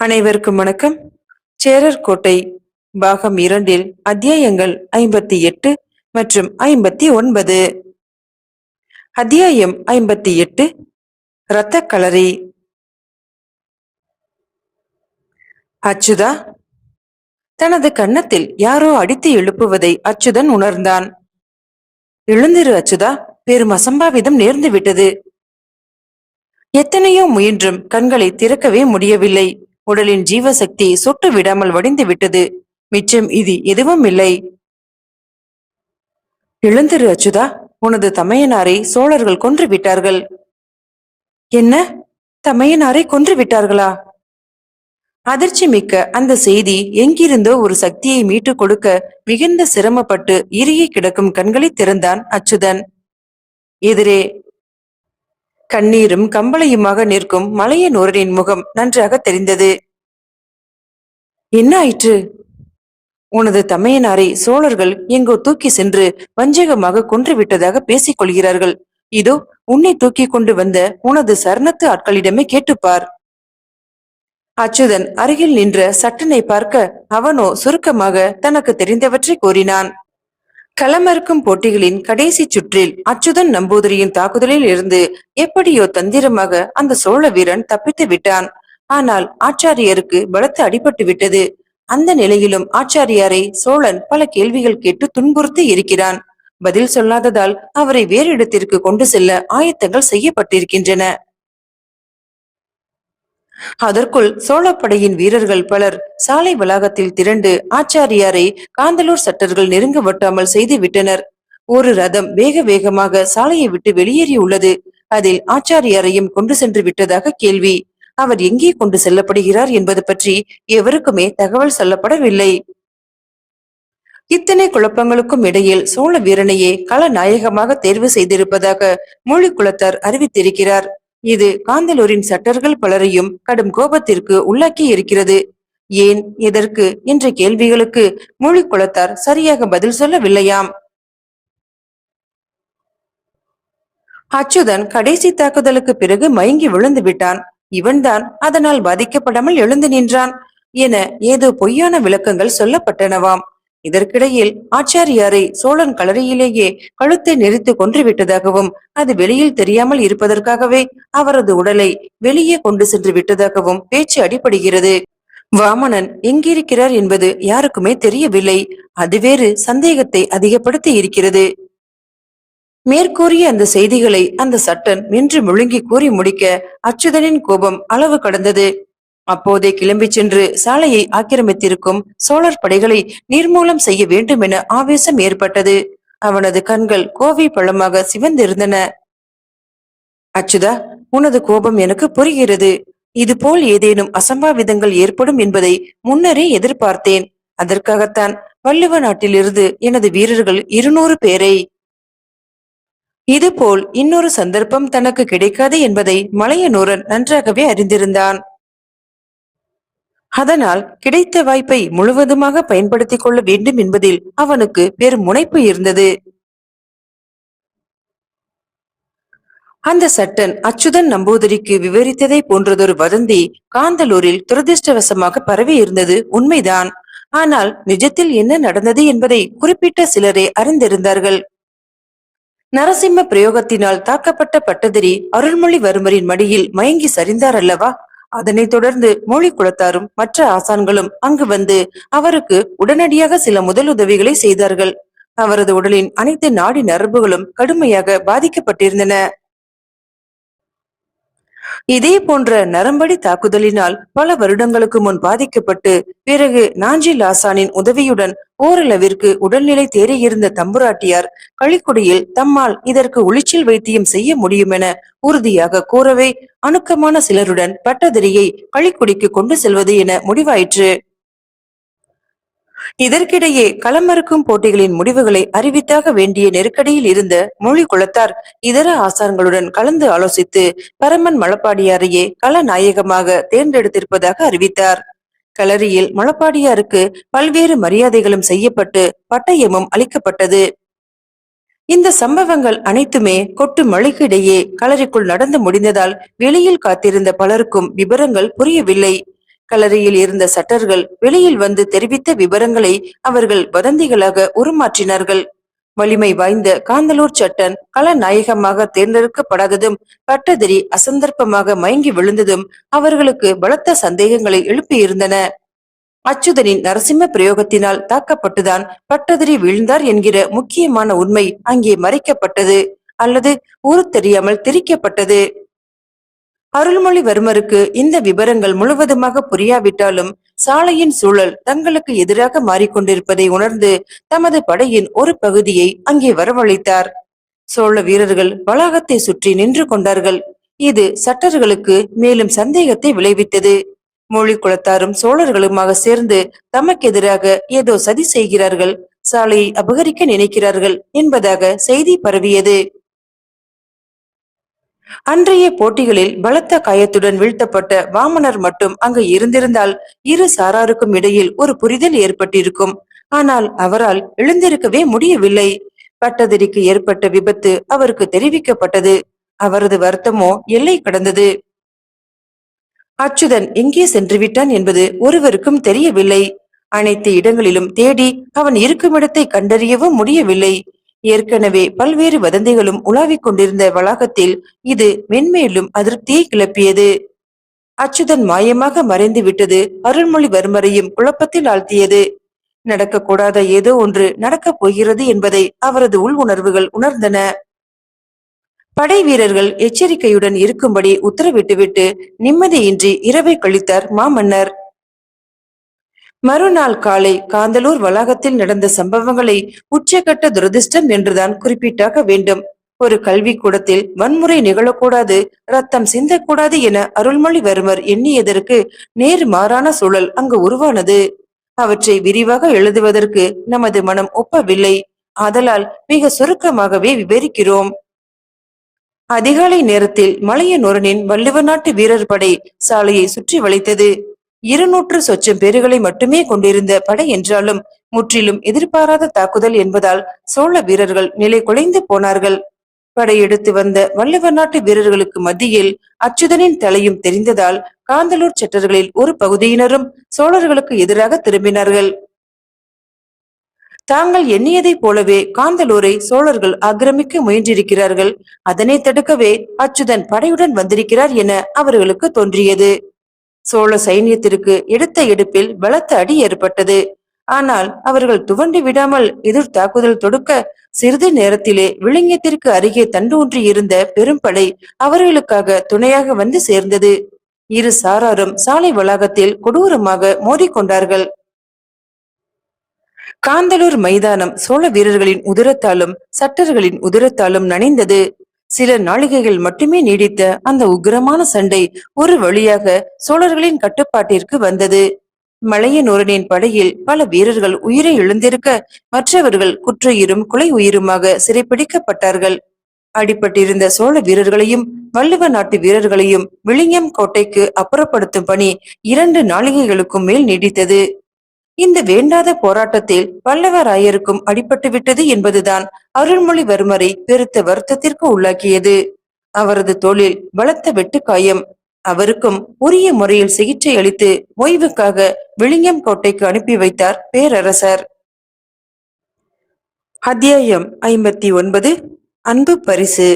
அனைவருக்கும் வணக்கம். சேரர் கோட்டை பாகம் இரண்டில் அத்தியாயங்கள் ஐம்பத்தி எட்டு மற்றும் ஐம்பத்தி ஒன்பது. அத்தியாயம் ஐம்பத்தி எட்டு இரத்த களரி. அச்சுதா? தனது கன்னத்தில் யாரோ அடித்து எழுப்புவதை அச்சுதன் உணர்ந்தான். எழுந்திரு அச்சுதா பெரும் அசம்பாவிதம் நேர்ந்து விட்டது எத்தனையோ முயன்றும் கண்களை திறக்கவே முடியவில்லை. உடலின் ஜீவசக்தி சொட்டு விடாமல் வடிந்து விட்டது. மிச்சம் இது எதுவும் இல்லை. எழுந்திரு அச்சுதா. உனது தமையனாரை சோழர்கள் கொன்று விட்டார்கள். என்ன? தமையனாரை கொன்று விட்டார்களா? அதிர்ச்சி மிக்க அந்த செய்தி எங்கிருந்தோ ஒரு சக்தியை மீட்டுக் கொடுக்க மிகுந்த சிரமப்பட்டு இறுகி கிடக்கும் கண்களை திறந்தான் அச்சுதன். எதிரே கண்ணீரும் கம்பளையுமாக நிற்கும் மலையனூரனின் முகம் நன்றாக தெரிந்தது. என்ன ஆயிற்று உனது தமையனாரை சோழர்கள் எங்கோ தூக்கி சென்று வஞ்சகமாக கொன்று விட்டதாக பேசிக் கொள்கிறார்கள். இதோ உன்னை தூக்கி கொண்டு வந்த உனது சரணத்து ஆட்களிடமே கேட்டுப்பார் அச்சுதன் அருகில் நின்ற சட்டனை பார்க்க அவனோ சுருக்கமாக தனக்கு தெரிந்தவற்றை கூறினான். களமறுக்கும் போட்டிகளின் கடைசி சுற்றில் அச்சுதன் நம்பூதிரியின் தாக்குதலில் இருந்து எப்படியோ தந்திரமாக அந்த சோழ வீரன் தப்பித்து விட்டான். ஆனால் ஆச்சாரியருக்கு பலத்து அடிபட்டு விட்டது. அந்த நிலையிலும் ஆச்சாரியாரை சோழன் பல கேள்விகள் கேட்டு துன்புறுத்தி இருக்கிறான். பதில் சொல்லாததால் அவரை வேறு இடத்திற்கு கொண்டு செல்ல ஆயத்தங்கள் செய்யப்பட்டிருக்கின்றன. அதற்குள் சோழப்படையின் வீரர்கள் பலர் சாலை வளாகத்தில் திரண்டு ஆச்சாரியாரை காந்தலூர் சட்டர்கள் நெருங்க வட்டாமல் செய்து விட்டனர். ஒரு ரதம் வேக வேகமாக சாலையை விட்டு வெளியேறியுள்ளது. அதில் ஆச்சாரியாரையும் கொண்டு சென்று விட்டதாக கேள்வி. அவர் எங்கே கொண்டு செல்லப்படுகிறார் என்பது பற்றி எவருக்குமே தகவல் சொல்லப்படவில்லை. இத்தனை குழப்பங்களுக்கும் இடையில் சோழ வீரனையே கள நாயகமாக தேர்வு செய்திருப்பதாக மொழி அறிவித்திருக்கிறார். இது காந்தலூரின் சட்டர்கள் பலரையும் கடும் கோபத்திற்கு உள்ளாக்கி இருக்கிறது. ஏன் எதற்கு என்ற கேள்விகளுக்கு மொழி சரியாக பதில் சொல்லவில்லையாம். அச்சுதன் கடைசி தாக்குதலுக்கு பிறகு மயங்கி விழுந்து விட்டான். இவன்தான் அதனால் பாதிக்கப்படாமல் எழுந்து நின்றான் என ஏதோ பொய்யான விளக்கங்கள் சொல்லப்பட்டனவாம். இதற்கிடையில் ஆச்சாரியாரை சோழன் கலரியிலேயே கழுத்தை நெறித்து கொன்று விட்டதாகவும் அது வெளியில் தெரியாமல் இருப்பதற்காகவே அவரது உடலை வெளியே கொண்டு சென்று விட்டதாகவும் பேச்சு அடிபடுகிறது. வாமனன் எங்கிருக்கிறார் என்பது யாருக்குமே தெரியவில்லை. அது வேறு சந்தேகத்தை அதிகப்படுத்தி இருக்கிறது. மேற்கூறிய அந்த செய்திகளை அந்த சட்டன் மென்று முழுங்கி கூறி முடிக்க அச்சுதனின் கோபம் அளவு கடந்தது. அப்போதே கிளம்பிச் சென்று சாலையை ஆக்கிரமித்திருக்கும் சோழர் படைகளை நிர்மூலம் செய்ய வேண்டும் என ஆவேசம் ஏற்பட்டது. அவனது கண்கள் கோவை பழமாக சிவந்திருந்தன. அச்சுதா உனது கோபம் எனக்கு புரிகிறது. இதுபோல் ஏதேனும் அசம்பாவிதங்கள் ஏற்படும் என்பதை முன்னரே எதிர்பார்த்தேன். அதற்காகத்தான் வள்ளுவ நாட்டிலிருந்து எனது வீரர்கள் இருநூறு பேரை இதுபோல் இன்னொரு சந்தர்ப்பம் தனக்கு கிடைக்காது என்பதை மலையனூரன் நன்றாகவே அறிந்திருந்தான். அதனால் கிடைத்த வாய்ப்பை முழுவதுமாக பயன்படுத்திக் கொள்ள வேண்டும் என்பதில் அவனுக்கு பெரும் முனைப்பு இருந்தது. அந்த சட்டன் அச்சுதன் நம்பூதிரிக்கு விவரித்ததை போன்றதொரு வதந்தி காந்தலூரில் துரதிருஷ்டவசமாக பரவி இருந்தது உண்மைதான். ஆனால் நிஜத்தில் என்ன நடந்தது என்பதை குறிப்பிட்ட சிலரே அறிந்திருந்தார்கள். நரசிம்ம பிரயோகத்தினால் தாக்கப்பட்ட பட்டதிரி அருள்மொழிவர்மரின் மடியில் மயங்கி சரிந்தார் அல்லவா அதனைத் தொடர்ந்து மொழி குலத்தாரும் மற்ற ஆசான்களும் அங்கு வந்து அவருக்கு உடனடியாக சில முதலுதவிகளை செய்தார்கள். அவரது உடலின் அனைத்து நாடி நரம்புகளும் கடுமையாக பாதிக்கப்பட்டிருந்தன. இதே போன்ற நரம்படி தாக்குதலினால் பல வருடங்களுக்கு முன் பாதிக்கப்பட்டு பிறகு நாஞ்சி லாசானின் உதவியுடன் ஓரளவிற்கு உடல்நிலை தேறியிருந்த தம்புராட்டியார் களிக்குடியில் தம்மால் இதற்கு உளிச்சல் வைத்தியம் செய்ய முடியும் என உறுதியாக கூறவே அணுக்கமான சிலருடன் பட்டதிரியை களிக்குடிக்கு கொண்டு செல்வது என முடிவாயிற்று. இதற்கிடையே களமறுக்கும் போட்டிகளின் முடிவுகளை அறிவித்தாக வேண்டிய நெருக்கடியில் இருந்த மொழி குளத்தார் இதர ஆசான்களுடன் கலந்து ஆலோசித்து பரமன் மலப்பாடியாரையே களநாயகமாக தேர்ந்தெடுத்திருப்பதாக அறிவித்தார். களரியில் மலப்பாடியாருக்கு பல்வேறு மரியாதைகளும் செய்யப்பட்டு பட்டயமும் அளிக்கப்பட்டது. இந்த சம்பவங்கள் அனைத்துமே கொட்டு மழைக்கிடையே களரிக்குள் நடந்து முடிந்ததால் வெளியில் காத்திருந்த பலருக்கும் விபரங்கள் புரியவில்லை. கல்லறையில் இருந்த சட்டர்கள் வெளியில் வந்து தெரிவித்த விவரங்களை அவர்கள் வதந்திகளாக உருமாற்றினார்கள். வலிமை வாய்ந்த காந்தலூர் சட்டன் கலநாயகமாக தேர்ந்தெடுக்கப்படாததும் பட்டதிரி அசந்தர்ப்பமாக மயங்கி விழுந்ததும் அவர்களுக்கு பலத்த சந்தேகங்களை எழுப்பியிருந்தன. அச்சுதனின் நரசிம்ம பிரயோகத்தினால் தாக்கப்பட்டுதான் பட்டதிரி வீழ்ந்தார் என்கிற முக்கியமான உண்மை அங்கே மறைக்கப்பட்டது அல்லது ஊரு தெரியாமல் திரிக்கப்பட்டது அருள்மொழிவர்மருக்கு இந்த விவரங்கள் முழுவதுமாக புரியாவிட்டாலும் சாலையின் சூழல் தங்களுக்கு எதிராக மாறிக்கொண்டிருப்பதை உணர்ந்து தமது படையின் ஒரு பகுதியை அங்கே வரவழைத்தார். சோழ வீரர்கள் வளாகத்தை சுற்றி நின்று கொண்டார்கள். இது சட்டர்களுக்கு மேலும் சந்தேகத்தை விளைவித்தது. மொழி குலத்தாரும் சோழர்களுமாக சேர்ந்து தமக்கு எதிராக ஏதோ சதி செய்கிறார்கள் சாலையை அபகரிக்க நினைக்கிறார்கள் என்பதாக செய்தி பரவியது. அன்றைய போட்டிகளில் பலத்த காயத்துடன் வீழ்த்தப்பட்ட வாமனர் மட்டும் அங்கு இருந்திருந்தால் இரு சாராருக்கும் இடையில் ஒரு புரிதல் ஏற்பட்டிருக்கும். ஆனால் அவரால் எழுந்திருக்கவே முடியவில்லை. பட்டதிரிக்கு ஏற்பட்ட விபத்து அவருக்கு தெரிவிக்கப்பட்டது. அவரது வருத்தமோ எல்லை கடந்தது. அச்சுதன் எங்கே சென்று விட்டான் என்பது ஒருவருக்கும் தெரியவில்லை. அனைத்து இடங்களிலும் தேடி அவன் இருக்குமிடத்தை கண்டறியவும் முடியவில்லை. ஏற்கனவே பல்வேறு வதந்திகளும் உலாவிக் கொண்டிருந்த வளாகத்தில் இது மென்மேலும் அதிருப்தியை கிளப்பியது. அச்சுதன் மாயமாக மறைந்து விட்டது அருள்மொழிவர்மரையும் குழப்பத்தில் ஆழ்த்தியது. நடக்கக்கூடாத ஏதோ ஒன்று நடக்கப் போகிறது என்பதை அவரது உள் உணர்வுகள் உணர்ந்தன. படை வீரர்கள் எச்சரிக்கையுடன் இருக்கும்படி உத்தரவிட்டுவிட்டு நிம்மதியின்றி இரவை கழித்தார் மாமன்னர். மறுநாள் காலை காந்தலூர் வளாகத்தில் நடந்த சம்பவங்களை உச்சக்கட்ட துரதிர்ஷ்டம் என்றுதான் குறிப்பிட்டாக வேண்டும். ஒரு கல்வி கூடத்தில் வன்முறை நிகழக்கூடாது ரத்தம் சிந்தக்கூடாது என அருள்மொழிவர்மர் எண்ணியதற்கு நேர் மாறான சூழல் அங்கு உருவானது. அவற்றை விரிவாக எழுதுவதற்கு நமது மனம் ஒப்பவில்லை. ஆதலால் மிக சுருக்கமாகவே விவரிக்கிறோம். அதிகாலை நேரத்தில் மலையனூரனின் வள்ளுவ நாட்டு வீரர் படை சாலையை சுற்றி வளைத்தது. இருநூற்று சொச்சம் பேர்களை மட்டுமே கொண்டிருந்த படை என்றாலும் முற்றிலும் எதிர்பாராத தாக்குதல் என்பதால் சோழ வீரர்கள் நிலை குலைந்து போனார்கள். படையெடுத்து வந்த வல்லவர் நாட்டு வீரர்களுக்கு மத்தியில் அச்சுதனின் தலையும் தெரிந்ததால் காந்தலூர் சட்டர்களில் ஒரு பகுதியினரும் சோழர்களுக்கு எதிராக திரும்பினார்கள். தாங்கள் எண்ணியதைப் போலவே காந்தலூரை சோழர்கள் ஆக்கிரமிக்க முயன்றிருக்கிறார்கள். அதனை தடுக்கவே அச்சுதன் படையுடன் வந்திருக்கிறார் என அவர்களுக்கு தோன்றியது. சோழ சைன்யத்திற்கு எடுத்த எடுப்பில் பலத்த அடி ஏற்பட்டது. ஆனால் அவர்கள் துவண்டு விடாமல் எதிர் தாக்குதல் தொடுக்க சிறிது நேரத்திலே விழுங்கியத்திற்கு அருகே தண்டு இருந்த பெரும்படை அவர்களுக்காக துணையாக வந்து சேர்ந்தது. இரு சாராரும் சாலை வளாகத்தில் கொடூரமாக மோதிக்கொண்டார்கள். காந்தலூர் மைதானம் சோழ வீரர்களின் உதிரத்தாலும் சட்டர்களின் உதிரத்தாலும் நனைந்தது. சில நாளிகைகள் மட்டுமே நீடித்த அந்த உக்கிரமான சண்டை ஒரு வழியாக சோழர்களின் கட்டுப்பாட்டிற்கு வந்தது. மலையனூரனின் படையில் பல வீரர்கள் உயிரை இழந்திருக்க மற்றவர்கள் குற்றுயிரும் கொலை உயிருமாக சிறைப்பிடிக்கப்பட்டார்கள். அடிப்பட்டிருந்த சோழ வீரர்களையும் வள்ளுவ நாட்டு வீரர்களையும் விளிங்கம் கோட்டைக்கு அப்புறப்படுத்தும் பணி இரண்டு நாளிகைகளுக்கும் மேல் நீடித்தது. இந்த வேண்டாத போராட்டத்தில் பல்லவராயருக்கும் அடிபட்டு விட்டது என்பதுதான் அருள்மொழிவர்மரை பெருத்த வருத்தத்திற்கு உள்ளாக்கியது. அவரது தோளில் பலத்த வெட்டு காயம் அவருக்கும் உரிய முறையில் சிகிச்சை அளித்து ஓய்வுக்காக விளிங்கம் கோட்டைக்கு அனுப்பி வைத்தார் பேரரசர். அத்தியாயம் ஐம்பத்தி ஒன்பது. அன்பு பரிசு.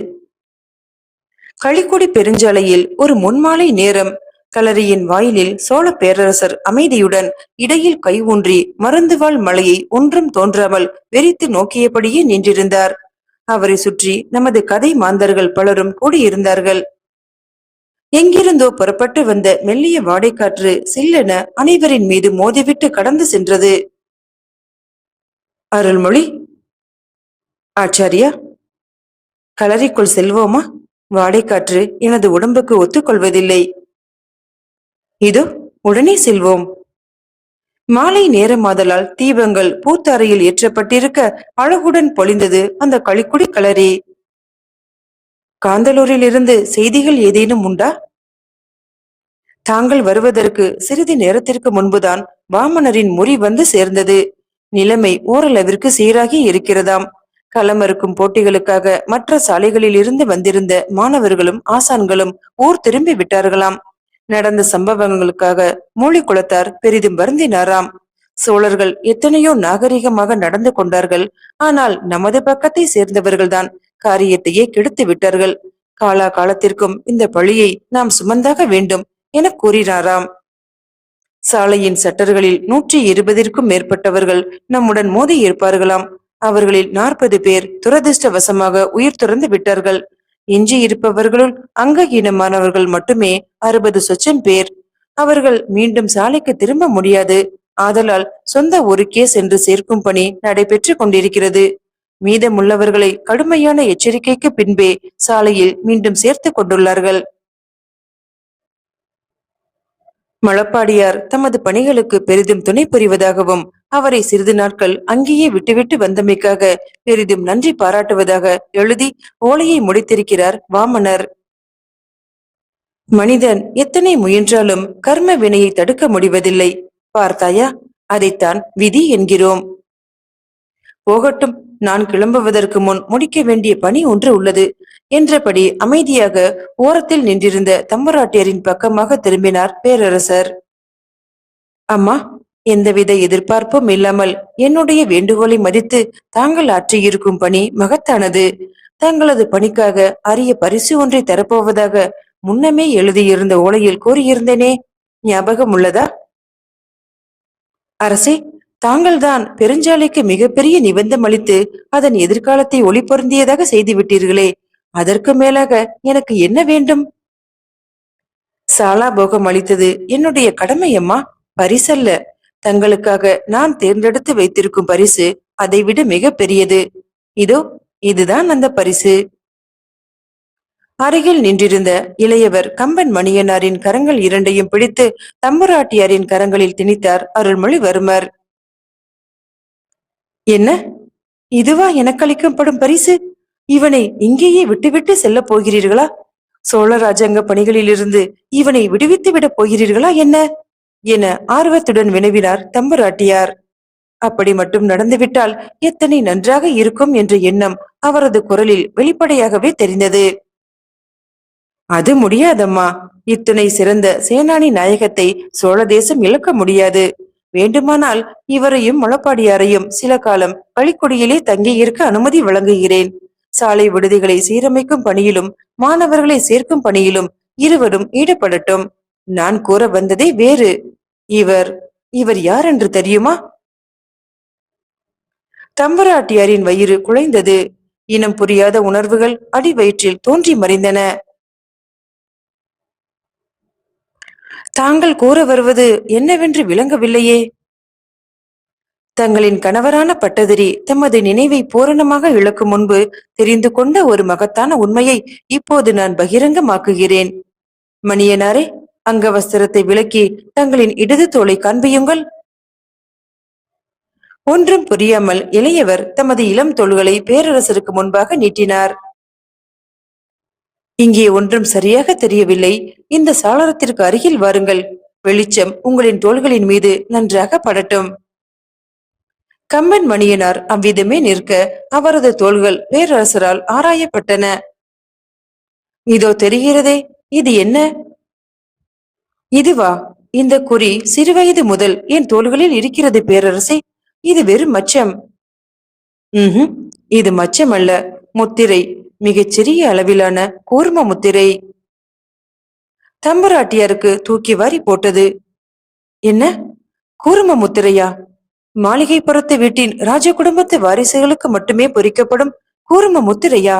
களிக்குடி பெருஞ்சாலையில் ஒரு முன்மாலை நேரம் களரியின் வாயிலில் சோழ பேரரசர் அமைதியுடன் இடையில் கை ஊன்றி மருந்துவாள் மலையை ஒன்றும் தோன்றாமல் வெறித்து நோக்கியபடியே நின்றிருந்தார். அவரை சுற்றி நமது கதை மாந்தர்கள் பலரும் கூடியிருந்தார்கள். எங்கிருந்தோ புறப்பட்டு வந்த மெல்லிய வாடைக்காற்று சில்லென அனைவரின் மீது மோதிவிட்டு கடந்து சென்றது. அருள்மொழி ஆச்சாரியா களரிக்குள் செல்வோமா? வாடைக்காற்று எனது உடம்புக்கு ஒத்துக்கொள்வதில்லை. இதோ உடனே செல்வோம். மாலை நேரமாதலால் தீபங்கள் பூத்தாரையில் ஏற்றப்பட்டிருக்க அழகுடன் பொழிந்தது அந்த களிக்குடி கலரி. காந்தலூரில் இருந்து செய்திகள் ஏதேனும் உண்டா? தாங்கள் வருவதற்கு சிறிது நேரத்திற்கு முன்புதான் வாமனரின் முறி வந்து சேர்ந்தது. நிலைமை ஓரளவிற்கு சீராகி இருக்கிறதாம். களமறுக்கும் போட்டிகளுக்காக மற்ற சாலைகளில் இருந்து வந்திருந்த மாணவர்களும் ஆசான்களும் ஊர் திரும்பி விட்டார்களாம். நடந்த சம்பவங்களுக்காக மூலிக்குளத்தார் பெரிதும் வருந்தினாராம். சோழர்கள் எத்தனையோ நாகரிகமாக நடந்து கொண்டார்கள். ஆனால் நமது பக்கத்தை சேர்ந்தவர்கள்தான் காரியத்தையே கெடுத்து விட்டார்கள். காலா காலத்திற்கும் இந்த பழியை நாம் சுமந்தாக வேண்டும் என கூறினாராம். சாலையின் சட்டர்களில் நூற்றி இருபதிற்கும் மேற்பட்டவர்கள் நம்முடன் மோதி இருப்பார்களாம் அவர்களில் நாற்பது பேர் துரதிர்ஷ்டவசமாக உயிர் துறந்து விட்டார்கள். எஞ்சி இருப்பவர்களுள் அங்கஹீனமானவர்கள் மட்டுமே அறுபது சொச்சம் பேர். அவர்கள் மீண்டும் சாலைக்கு திரும்ப முடியாது. ஆதலால் சொந்த ஊருக்கே சென்று சேர்க்கும் பணி நடைபெற்று கொண்டிருக்கிறது. மீதமுள்ளவர்களை கடுமையான எச்சரிக்கைக்கு பின்பே சாலையில் மீண்டும் சேர்த்து கொண்டுள்ளார்கள். மழப்பாடியார் தமது பணிகளுக்கு பெரிதும் துணை புரிவதாகவும் அவரை சிறிது நாட்கள் அங்கேயே விட்டுவிட்டு வந்தமைக்காக பெரிதும் நன்றி பாராட்டுவதாக எழுதி ஓலையை முடித்திருக்கிறார் வாமனர். மனிதன் எத்தனை முயன்றாலும் கர்ம வினையை தடுக்க முடிவதில்லை. பார்த்தாயா? அதைத்தான் விதி என்கிறோம். போகட்டும். நான் கிளம்புவதற்கு முன் முடிக்க வேண்டிய பணி ஒன்று உள்ளது என்றபடி அமைதியாக ஓரத்தில் நின்றிருந்த தம்பராட்டியரின் பக்கமாக திரும்பினார் பேரரசர். அம்மா எந்தவித எதிர்பார்ப்பும் இல்லாமல் என்னுடைய வேண்டுகோளை மதித்து தாங்கள் ஆற்றியிருக்கும் பணி மகத்தானது. தங்களது பணிக்காக அரிய பரிசு ஒன்றை தரப்போவதாக முன்னமே எழுதியிருந்த ஓலையில் கூறியிருந்தேனே ஞாபகம் உள்ளதா? அரசே தாங்கள்தான் பெருஞ்சாலைக்கு மிகப்பெரிய நிபந்தம் அளித்து அதன் எதிர்காலத்தை ஒளி பொருந்தியதாக செய்து விட்டீர்களே அதற்கு மேலாக எனக்கு என்ன வேண்டும்? சாலா போகம் அளித்தது என்னுடைய கடமை அம்மா. பரிசல்ல. தங்களுக்காக நான் தேர்ந்தெடுத்து வைத்திருக்கும் பரிசு அதைவிட மிக பெரியது இதோ இதுதான் அந்த பரிசு. அருகில் நின்றிருந்த இளையவர் கம்பன் மணியனாரின் கரங்கள் இரண்டையும் பிடித்து தம்புராட்டியாரின் கரங்களில் திணித்தார் அருள்மொழிவர்மர். என்ன? இதுவா எனக்கு அளிக்கப்படும் பரிசு? இவனை இங்கேயே விட்டுவிட்டு செல்ல போகிறீர்களா? சோழ ராஜாங்க பணிகளிலிருந்து இவனை விடுவித்து விடப் போகிறீர்களா என்ன? என ஆர்வத்துடன் வினவினார் தம்புராட்டியார். அப்படி மட்டும் நடந்துவிட்டால் எத்தனை நன்றாக இருக்கும் என்ற எண்ணம் அவரது குரலில் வெளிப்படையாகவே தெரிந்தது. அது முடியாதம்மா. இத்தனை சிறந்த சேனானி நாயகத்தை சோழ தேசம் இழக்க முடியாது. வேண்டுமானால் இவரையும் முளப்பாடியாரையும் சில காலம் பள்ளிக்குடியிலே தங்கியிருக்க அனுமதி வழங்குகிறேன். சாலை விடுதிகளை சீரமைக்கும் பணியிலும் மாணவர்களை சேர்க்கும் பணியிலும் இருவரும் ஈடுபடட்டும். நான் கூற வந்ததே வேறு. இவர் இவர் யார் என்று தெரியுமா? தம்பராட்டியாரின் வயிறு குலைந்தது இனம் புரியாத உணர்வுகள் அடிவயிற்றில் தோன்றி மறைந்தன. தாங்கள் கூற வருவது என்னவென்று விளங்கவில்லையே. தங்களின் கணவரான பட்டதிரி தமது நினைவை பூரணமாக இழக்கும் முன்பு தெரிந்து கொண்ட ஒரு மகத்தான உண்மையை இப்போது நான் பகிரங்கமாக்குகிறேன். மணியனாரே அங்க வஸ்திரத்தை விலக்கி தங்களின் இடது தோலை காண்பியுங்கள். ஒன்றும் புரியாமல் இளையவர் தமது இளம் தோள்களை பேரரசருக்கு முன்பாக நீட்டினார். இங்கே ஒன்றும் சரியாக தெரியவில்லை. இந்த சாளரத்திற்கு அருகில் வாருங்கள். வெளிச்சம் உங்களின் தோள்களின் மீது நன்றாக படட்டும். கம்பன் மணியனார் அவ்விதமே நிற்க அவரது தோள்கள் பேரரசரால் ஆராயப்பட்டன. இதோ தெரிகிறதே இது என்ன? இதுவா? இந்த குறி சிறுவயது முதல் என் தோள்களில் இருக்கிறது பேரரசே இது வெறும் மச்சம். இது மச்சம் அல்ல முத்திரை மிகச்சிறிய அளவிலான கூர்ம முத்திரை. தம்பராட்டியாருக்கு தூக்கி வாரி போட்டது. என்ன? கூர்ம முத்திரையா? மாளிகைப்புறத்து வீட்டின் ராஜ குடும்பத்து வாரிசுகளுக்கு மட்டுமே பொறிக்கப்படும் கூர்ம முத்திரையா?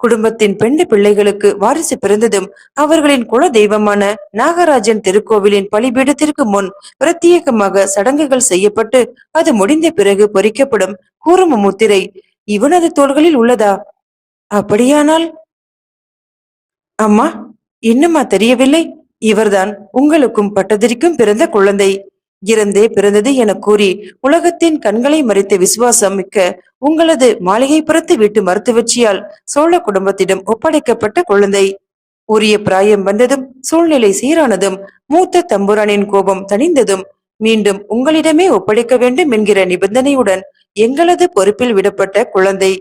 குடும்பத்தின் பெண்டு பிள்ளைகளுக்கு வாரிசு பிறந்ததும் அவர்களின் குல தெய்வமான நாகராஜன் திருக்கோவிலின் பலிபீடத்திற்கு முன் பிரத்யேகமாக சடங்குகள் செய்யப்பட்டு அது முடிந்த பிறகு பொறிக்கப்படும் கூர்ம முத்திரை இவனது தோள்களில் உள்ளதா? அப்படியானால்? அம்மா இன்னுமா தெரியவில்லை. இவர்தான் உங்களுக்கும் பட்டதிரிக்கும் பிறந்த குழந்தை. இறந்தே பிறந்தது என கூறி உலகத்தின் கண்களை மறைத்த விசுவாசம் மிக்க உங்களது மாளிகைப்புறத்து வீட்டு மருத்துவச்சியால் சோழ குடும்பத்திடம் ஒப்படைக்கப்பட்ட குழந்தை. உரிய பிராயம் வந்ததும் சூழ்நிலை சீரானதும் மூத்த தம்புரானின் கோபம் தணிந்ததும் மீண்டும் உங்களிடமே ஒப்படைக்க வேண்டும் என்கிற நிபந்தனையுடன் எங்களது பொறுப்பில் விடப்பட்ட குழந்தை.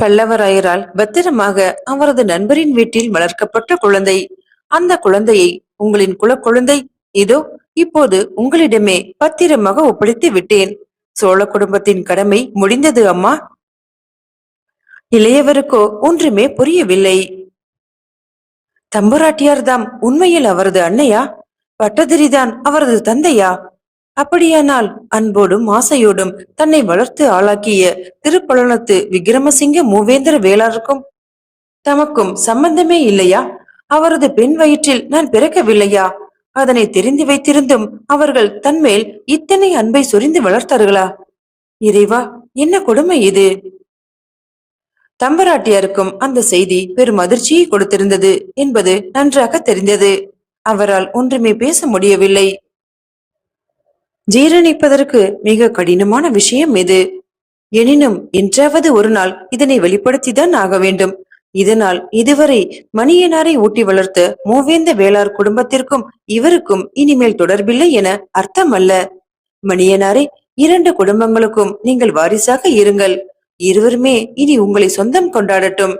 பல்லவராயரால் பத்திரமாக அவரது நண்பரின் வீட்டில் வளர்க்கப்பட்ட குழந்தை. அந்த குழந்தையை உங்களின் குலக்குழந்தை இதோ இப்போது உங்களிடமே பத்திரமாக ஒப்படைத்து விட்டேன். சோழ குடும்பத்தின் கடமை முடிந்தது அம்மா. இளையவருக்கோ ஒன்றுமே புரியவில்லை. தம்புராட்டியார்தாம் உண்மையில் அவரது அன்னையா? பட்டதிரிதான் அவரது தந்தையா? அப்படியானால் அன்போடும் ஆசையோடும் தன்னை வளர்த்து ஆளாக்கிய திருப்பழனத்து விக்ரமசிங்க மூவேந்திர வேளாருக்கும் தமக்கும் சம்பந்தமே இல்லையா? அவரது பெண் வயிற்றில் நான் பிறக்கவில்லையா? அதனை தெரிந்து வைத்திருந்தும் அவர்கள் தன்மேல் இத்தனை அன்பை சொரிந்து வளர்த்தார்களா? இறைவா என்ன கொடுமை இது? தம்பராட்டியாருக்கும் அந்த செய்தி பெரும் அதிர்ச்சியை கொடுத்திருந்தது என்பது நன்றாக தெரிந்தது. அவரால் ஒன்றுமே பேச முடியவில்லை. ஜீரணிப்பதற்கு மிக கடினமான விஷயம் இது. எனினும் என்றாவது ஒரு நாள் இதனை வெளிப்படுத்திதான் ஆக வேண்டும். இதனால் இதுவரை மணியனாரை ஊட்டி வளர்த்த மூவேந்த வேளார் குடும்பத்திற்கும் இவருக்கும் இனிமேல் தொடர்பில்லை என அர்த்தம் அல்ல மணியனாரை இரண்டு குடும்பங்களுக்கும் நீங்கள் வாரிசாக இருங்கள். இருவருமே இனி உங்களை சொந்தம் கொண்டாடட்டும்.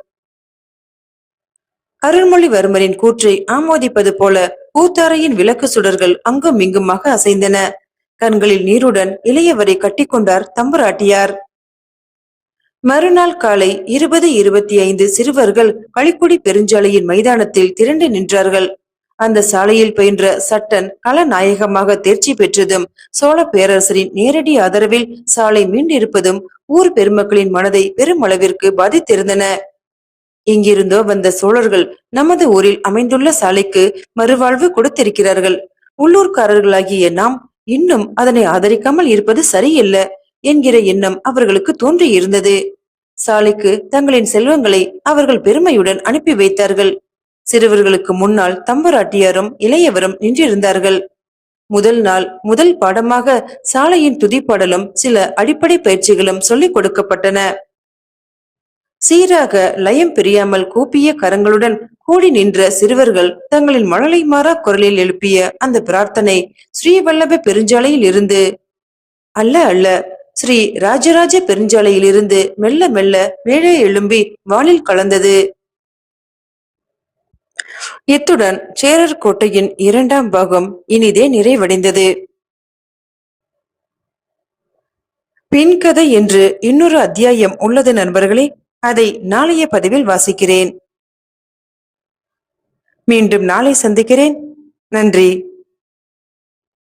அருள்மொழிவர்மரின் கூற்றை ஆமோதிப்பது போல பூத்தாரையின் விளக்கு சுடர்கள் அங்கும் இங்குமாக அசைந்தன. கண்களில் நீருடன் இளையவரை கட்டிக்கொண்டார் தம்புராட்டியார். மறுநாள் காலை இருபது இருபத்தி ஐந்து சிறுவர்கள் களிக்குடி பெருஞ்சாலையின் மைதானத்தில் திரண்டு நின்றார்கள். அந்த சாலையில் பயின்ற சட்டன் கலநாயகமாக தேர்ச்சி பெற்றதும் சோழ பேரரசரின் நேரடி ஆதரவில் சாலை மீண்டிருப்பதும் ஊர் பெருமக்களின் மனதை பெருமளவிற்கு பாதித்திருந்தன. எங்கிருந்தோ வந்த சோழர்கள் நமது ஊரில் அமைந்துள்ள சாலைக்கு மறுவாழ்வு கொடுத்திருக்கிறார்கள். உள்ளூர்காரர்களாகிய நாம் இன்னும் அதனை ஆதரிக்காமல் இருப்பது சரியில்லை என்கிற எண்ணம் அவர்களுக்கு தோன்றி இருந்தது சாலைக்கு தங்களின் செல்வங்களை அவர்கள் பெருமையுடன் அனுப்பி வைத்தார்கள். சிறுவர்களுக்கு முன்னால் தம்பராட்டியாரும் இளையவரும் நின்றிருந்தார்கள். முதல் நாள் முதல் பாடமாக சாலையின் துதிப்பாடலும் சில அடிப்படை பயிற்சிகளும் சொல்லிக் கொடுக்கப்பட்டன. சீராக லயம் பிரியாமல் கூப்பிய கரங்களுடன் கூடி நின்ற சிறுவர்கள் தங்களின் மழலை மாறா குரலில் எழுப்பிய அந்த பிரார்த்தனை ஸ்ரீவல்லப பெருஞ்சாலையில் இருந்து அல்ல அல்ல ஸ்ரீ ராஜராஜ பெருஞ்சாலையில் இருந்து மெல்ல மெல்ல மேலே எழும்பி வானில் கலந்தது. இத்துடன் சேரர் கோட்டையின் இரண்டாம் பாகம் இனிதே நிறைவடைந்தது. பின்கதை என்று இன்னொரு அத்தியாயம் உள்ளது நண்பர்களே. அதை நாளைய பதிவில் வாசிக்கிறேன். மீண்டும் நாளை சந்திக்கிறேன். நன்றி.